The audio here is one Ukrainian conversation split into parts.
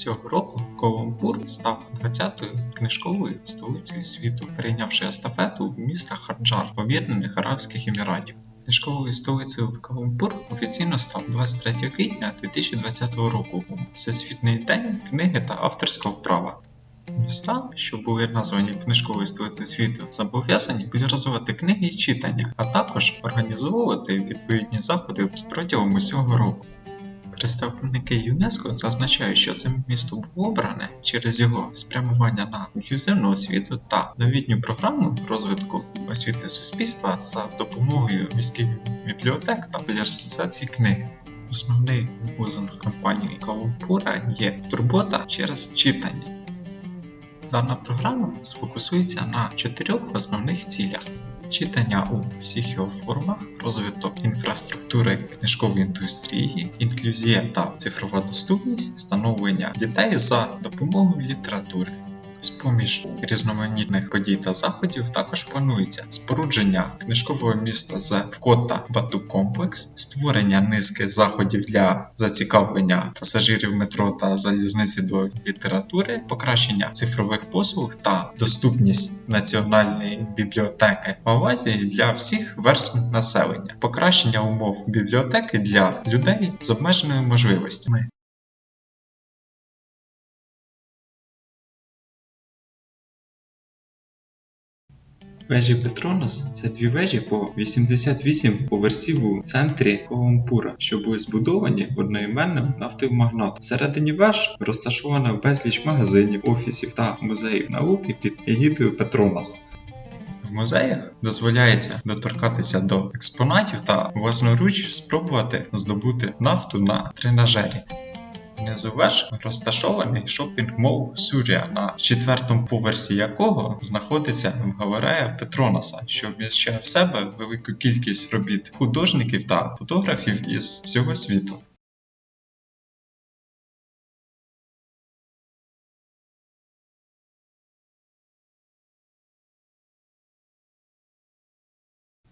Цього року Колумбур став 20-ю книжковою столицею світу, перейнявши естафету міста Хаджар Об'єднаних Арабських Еміратів. Книжковою столицею Колумбур офіційно став 23 квітня 2020 року Всесвітній день книги та авторського права. Міста, що були названі книжковою столицею світу, зобов'язані підрозвивати книги і читання, а також організовувати відповідні заходи протягом усього року. Представники ЮНЕСКО зазначають, що це місто було обране через його спрямування на інклюзивну освіту та новітню програму розвитку освіти суспільства за допомогою міських бібліотек та популяризації книги. Основний лозунг кампанії Каупура є турбота через читання. Дана програма сфокусується на чотирьох основних цілях: читання у всіх його формах, розвиток інфраструктури книжкової індустрії, інклюзія та цифрова доступність, становлення дітей за допомогою літератури. З-поміж різноманітних подій та заходів також планується спорудження книжкового міста з Кота Бату комплекс, створення низки заходів для зацікавлення пасажирів метро та залізниці до літератури, покращення цифрових послуг та доступність національної бібліотеки в Азії для всіх верств населення, покращення умов бібліотеки для людей з обмеженими можливостями. Вежі Петронос це дві вежі по 88 поверсів у центрі Колампура, що були збудовані одноіменним нафтовим магнатом. Всередині веж розташовано безліч магазинів, офісів та музеїв науки під егідою Петронос. В музеях дозволяється доторкатися до експонатів та власноруч спробувати здобути нафту на тренажері. Внизу веж розташований шопінг-мол Сурія, на четвертому поверсі якого знаходиться галерея Петронаса, що вміщає в себе велику кількість робіт художників та фотографів із всього світу.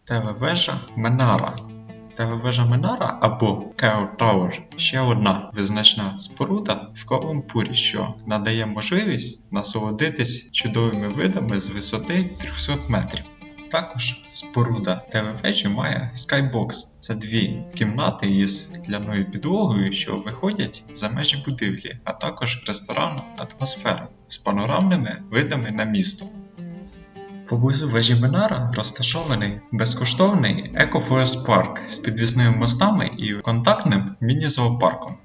Телевежа Менара Телевежа Менара або Кео Тауер ще одна визначна споруда в Колумпурі, що надає можливість насолодитись чудовими видами з висоти 300 метрів. Також споруда телевежі має Skybox. Це дві кімнати із скляною підлогою, що виходять за межі будівлі, а також ресторанна атмосфера з панорамними видами на місто. Поблизу вежі Менара розташований безкоштовний Eco-Forest Park з підвісними мостами і контактним міні-зоопарком.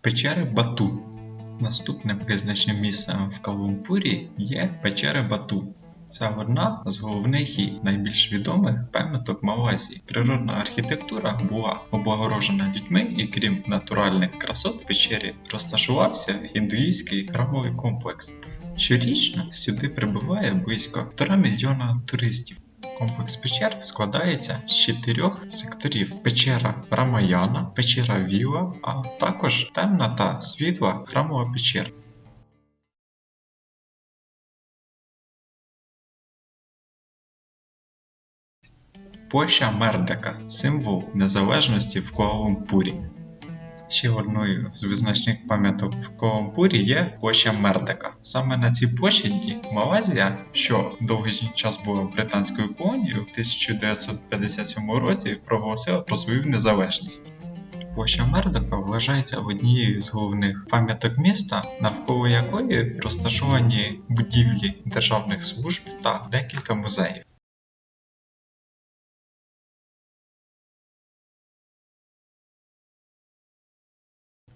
Печери Бату. Наступним визначним місцем в Калумпурі є печери Бату. Це одна з головних і найбільш відомих пам'яток Малайзії. Природна архітектура була облагорожена людьми, і крім натуральних красот печері розташувався індуїзький храмовий комплекс. Щорічно сюди прибуває близько 1,5 мільйона туристів. Комплекс печер складається з чотирьох секторів: печера Рамаяна, печера Віла, а також темна та світла храмова печера. Площа Мердека символ незалежності в Куала-Лумпурі. Ще одною з визначних пам'яток в Куала-Лумпурі є площа Мердека. Саме на цій площаді Малайзія, що довгий час була британською колонією, в 1957 році проголосила про свою незалежність. Площа Мердока вважається однією з головних пам'яток міста, навколо якої розташовані будівлі державних служб та декілька музеїв.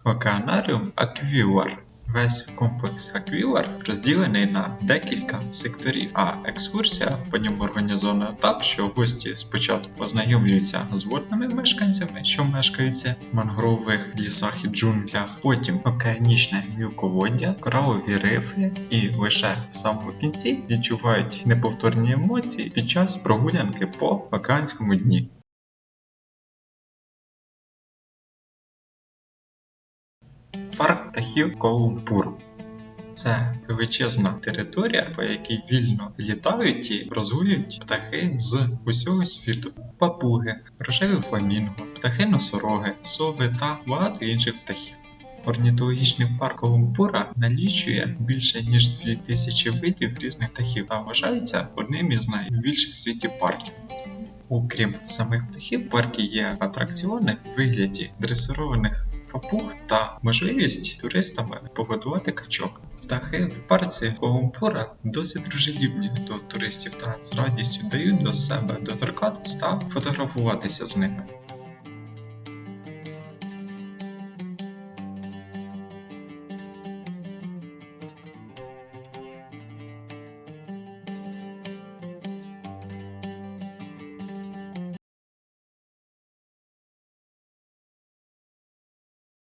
Океанаріум Аквілар. Весь комплекс Аквілар розділений на декілька секторів, а екскурсія по ньому організована так, що гості спочатку познайомлюються з водними мешканцями, що мешкаються в мангрових лісах і джунглях, потім океанічне мілководдя, коралові рифи, і лише в самому кінці відчувають неповторні емоції під час прогулянки по океанському дні. Птахів Колумпур. Це величезна територія, по якій вільно літають і розгулюють птахи з усього світу. Папуги, рожеві фламінго, птахи носороги, сови та багато інших птахів. Орнітологічний парк Гомпура налічує більше ніж 2000 видів різних птахів та вважається одним із найбільших в світі парків. Окрім самих птахів, в парку є атракціони в вигляді дресированих папуг та можливість туристами погодувати качок. Птахи в парці Когомпура досить дружелюбні до туристів та з радістю дають до себе доторкатись та фотографуватися з ними.